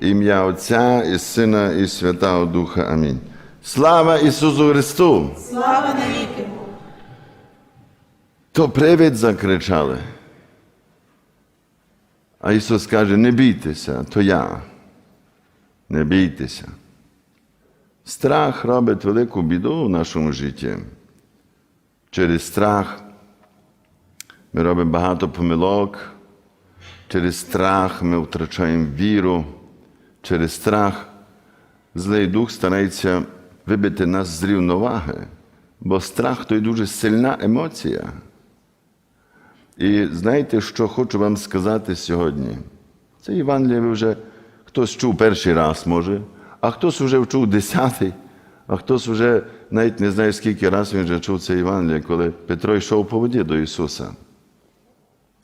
Ім'я Отця і Сина, і Святого Духа. Амінь. Слава Ісусу Христу! Слава навіки! То привид закричали. А Ісус каже: не бійтеся, то я. Не бійтеся. Страх робить велику біду в нашому житті. Через страх ми робимо багато помилок. Через страх ми втрачаємо віру. Через страх злий дух старається вибити нас з рівноваги, бо страх то й дуже сильна емоція. І знаєте, що хочу вам сказати сьогодні? Це Євангеліє ви вже хтось чув перший раз, може, а хтось вже чув десятий, а хтось вже навіть не знає, скільки разів він вже чув це Євангеліє, коли Петро йшов по воді до Ісуса.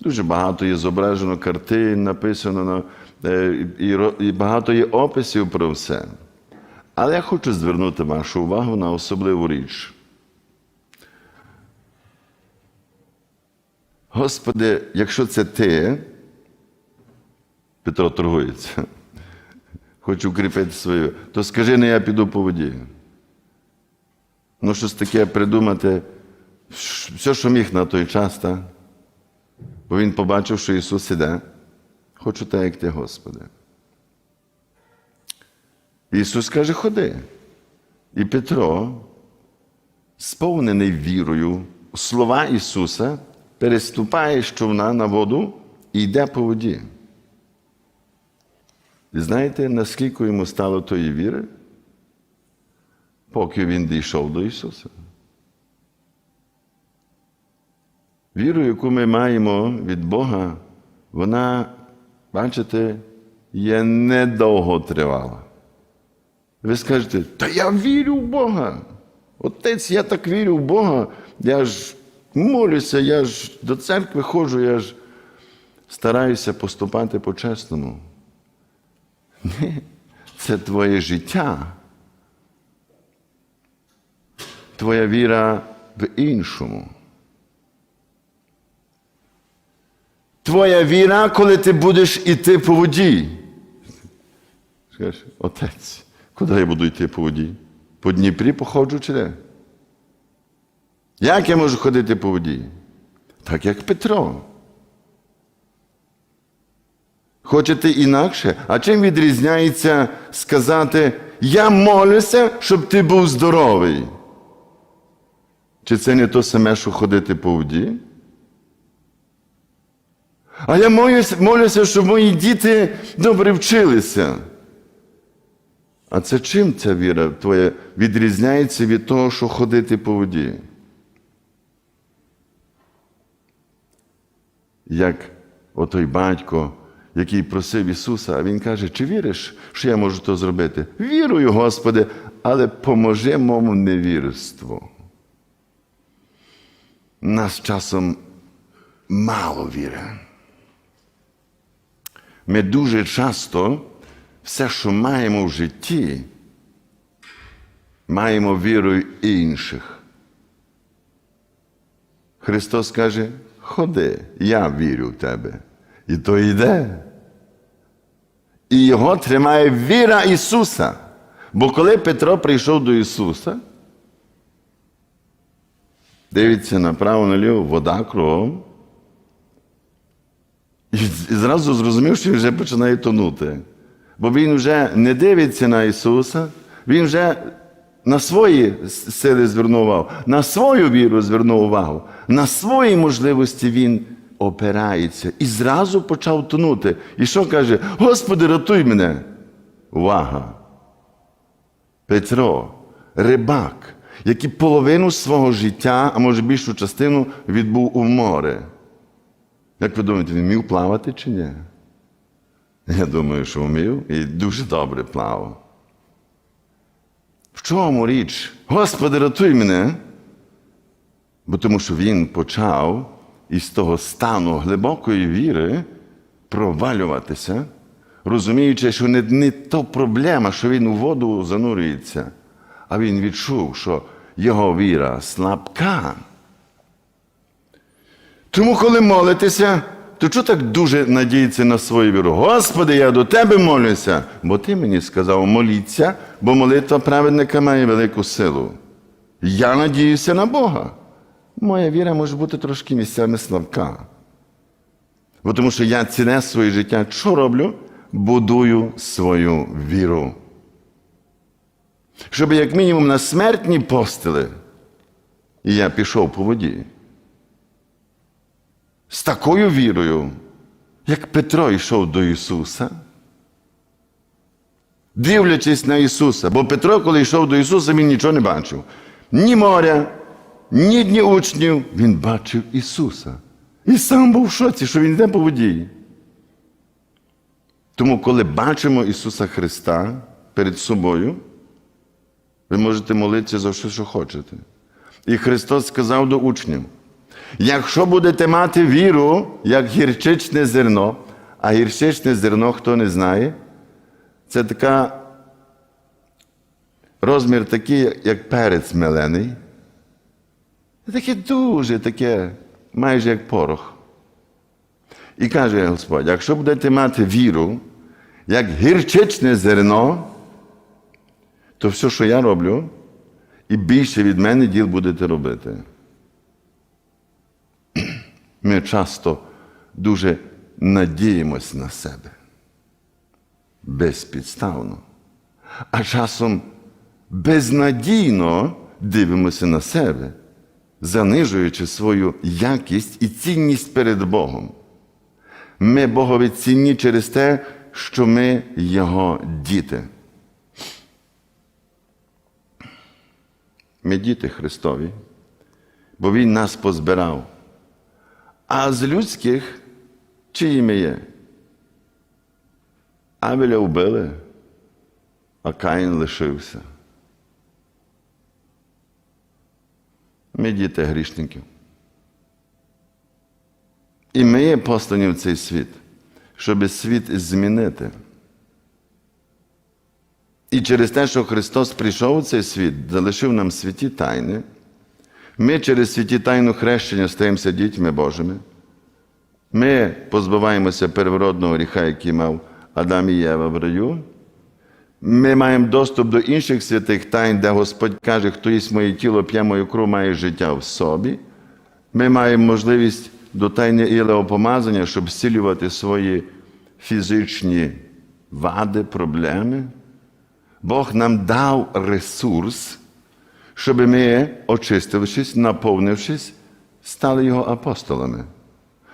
Дуже багато є зображено картин, написано на, е, і, і багато є описів про все. Але я хочу звернути вашу увагу на особливу річ. Господи, якщо це ти, Петро торгується, хочу укріпити свою, то скажи не я піду по воді. Ну, щось таке придумати, все, що міг на той час, так? Бо він побачив, що Ісус іде. Хочу так, як ти, Господи. Ісус каже, ходи. І Петро, сповнений вірою, слова Ісуса, переступає з човна на воду і йде по воді. І знаєте, наскільки йому стало тої віри? Поки він дійшов до Ісуса. Віру, яку ми маємо від Бога, вона, бачите, є недовго тривала. Ви скажете, та я вірю в Бога. Отець, я так вірю в Бога. Я ж молюся, я ж до церкви ходжу, я ж стараюся поступати по-чесному. Ні, це твоє життя. Твоя віра в іншому. Твоя віра, коли ти будеш іти по воді. Скажеш, отець, куди я буду йти по воді? По Дніпрі походжу чи де? Як я можу ходити по воді? Так як Петро. Хочете інакше? А чим відрізняється сказати, я молюся, щоб ти був здоровий? Чи це не то саме, що ходити по воді? А я молюся, молюся, щоб мої діти добре вчилися. А це чим ця віра твоя відрізняється від того, що ходити по воді? Як отой батько, який просив Ісуса, а Він каже, чи віриш, що я можу то зробити? Вірую, Господи, але поможи моєму невірству. Нас часом мало віри. Ми дуже часто все, що маємо в житті, маємо вірою інших. Христос каже: ходи, я вірю в тебе. І то йде. І його тримає віра Ісуса. Бо коли Петро прийшов до Ісуса, дивиться направо наліво, вода кругом, і зразу зрозумів, що він вже починає тонути. Бо він вже не дивиться на Ісуса, він вже на свої сили звернув увагу, на свою віру звернув увагу, на свої можливості він опирається і зразу почав тонути. І що каже? Господи, рятуй мене. Увага! Петро, рибак, який половину свого життя, а може більшу частину, відбув у море. Як ви думаєте, він вмів плавати чи ні? Я думаю, що вмів і дуже добре плавав. В чому річ? Господи, рятуй мене. Бо тому що він почав із того стану глибокої віри провалюватися, розуміючи, що не, не то проблема, що він у воду занурюється, а він відчув, що його віра слабка. Тому, коли молитеся, то чого так дуже надіється на свою віру? Господи, я до Тебе молюся, бо Ти мені сказав, моліться, бо молитва праведника має велику силу. Я надіюся на Бога. Моя віра може бути трошки місцями слабка. Бо тому що я ціне своє життя, що роблю? Будую свою віру. Щоб як мінімум на смертні постели я пішов по воді. З такою вірою, як Петро йшов до Ісуса, дивлячись на Ісуса, бо Петро, коли йшов до Ісуса, він нічого не бачив. Ні моря, ні дні учнів, він бачив Ісуса. І сам був в шоці, що Він йде по воді. Тому, коли бачимо Ісуса Христа перед собою, ви можете молитися за все, що хочете. І Христос сказав до учнів: якщо будете мати віру, як гірчичне зерно, а гірчичне зерно, хто не знає, це така розмір такий, як перець мелений. Таке дуже таке, майже як порох. І каже Господь: якщо будете мати віру, як гірчичне зерно, то все, що я роблю, і більше від мене діл будете робити. Ми часто дуже надіємось на себе. Безпідставно. А часом безнадійно дивимося на себе, занижуючи свою якість і цінність перед Богом. Ми Богові цінні через те, що ми Його діти. Ми діти Христові, бо Він нас позбирав. А з людських чиї ми є? Авеля вбили, а Каїн лишився. Ми діти грішників. І ми є послані в цей світ, щоб світ змінити. І через те, що Христос прийшов у цей світ, залишив нам святі тайни, ми через святі тайну хрещення стаємося дітьми Божими. Ми позбуваємося первородного гріха, який мав Адам і Єва в раю. Ми маємо доступ до інших святих тайн, де Господь каже, хто їсть моє тіло, п'є мою кров, має життя в собі. Ми маємо можливість до тайни ілеопомазання, щоб зцілювати свої фізичні вади, проблеми. Бог нам дав ресурс, щоб ми, очистившись, наповнившись, стали його апостолами.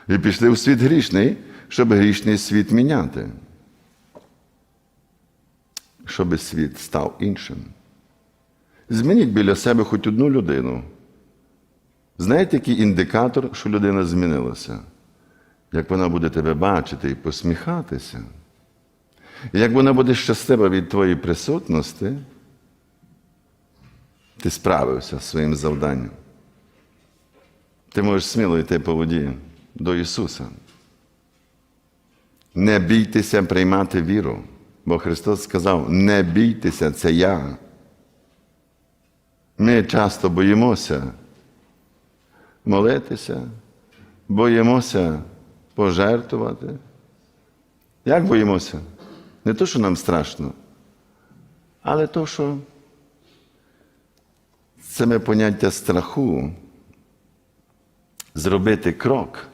І пішли в світ грішний, щоб грішний світ міняти. Щоб світ став іншим. Змініть біля себе хоч одну людину. Знаєте, який індикатор, що людина змінилася? Як вона буде тебе бачити і посміхатися, як вона буде щаслива від твоєї присутності, ти справився з своїм завданням. Ти можеш сміло йти по воді до Ісуса. Не бійтеся приймати віру, бо Христос сказав: не бійтеся, це я. Ми часто боїмося молитися, боїмося пожертвувати. Як боїмося? Не то, що нам страшно, але то, що саме поняття страху зробити крок.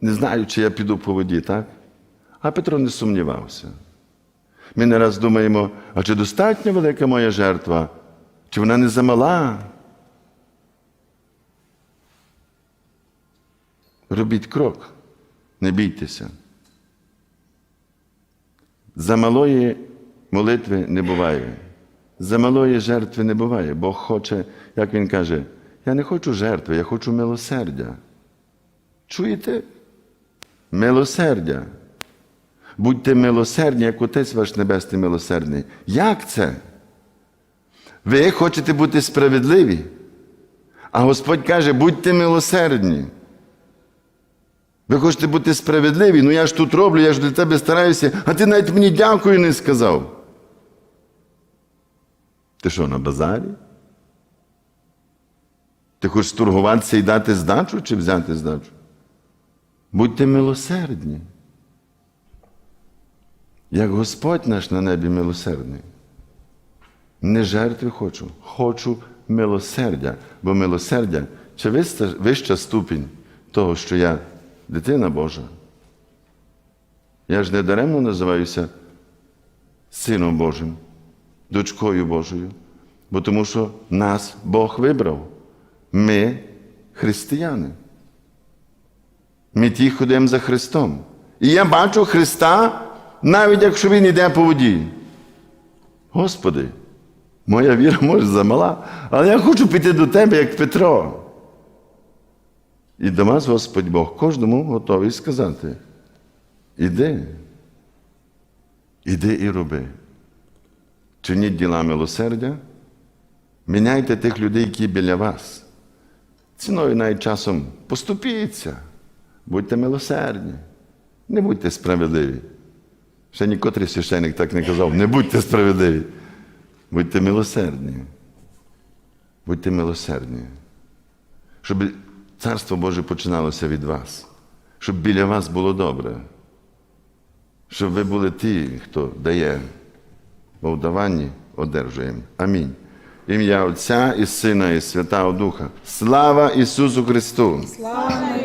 Не знаю, чи я піду по воді, так? А Петро не сумнівався. Ми не раз думаємо, а чи достатньо велика моя жертва, чи вона не замала? Робіть крок, не бійтеся. За малої молитви не буває. За малої жертви не буває. Бог хоче, як він каже, я не хочу жертви, я хочу милосердя. Чуєте? Милосердя. Будьте милосердні, як Отець ваш Небесний милосердний. Як це? Ви хочете бути справедливі, а Господь каже, будьте милосердні. Ви хочете бути справедливі, ну я ж тут роблю, я ж для тебе стараюся, а ти навіть мені дякую не сказав. Ти що, на базарі? Ти хочеш торгуватися і дати здачу чи взяти здачу? Будьте милосердні. Як Господь наш на небі милосердний. Не жертви хочу, хочу милосердя, бо милосердя це вища, ступінь того, що я дитина Божа. Я ж не даремно називаюся Сином Божим, дочкою Божою, бо тому що нас Бог вибрав. Ми християни. Ми ті ходимо за Христом. І я бачу Христа, навіть якщо Він йде по воді. Господи, моя віра може замала, але я хочу піти до Тебе, як Петро. І до вас, Господь Бог, кожному готовий сказати: іди, іди і роби. Чиніть діла милосердя, міняйте тих людей, які біля вас. Ціною навіть часом поступіться, будьте милосердні, не будьте справедливі. Ще нікотрий священик так не казав, не будьте справедливі. Будьте милосердні. Будьте милосердні. Щоб Царство Боже починалося від вас, щоб біля вас було добре, щоб ви були ті, хто дає, бо в одержуємо. Амінь. Ім'я Отця і Сина, і Святого Духа. Слава Ісусу Христу! Слава!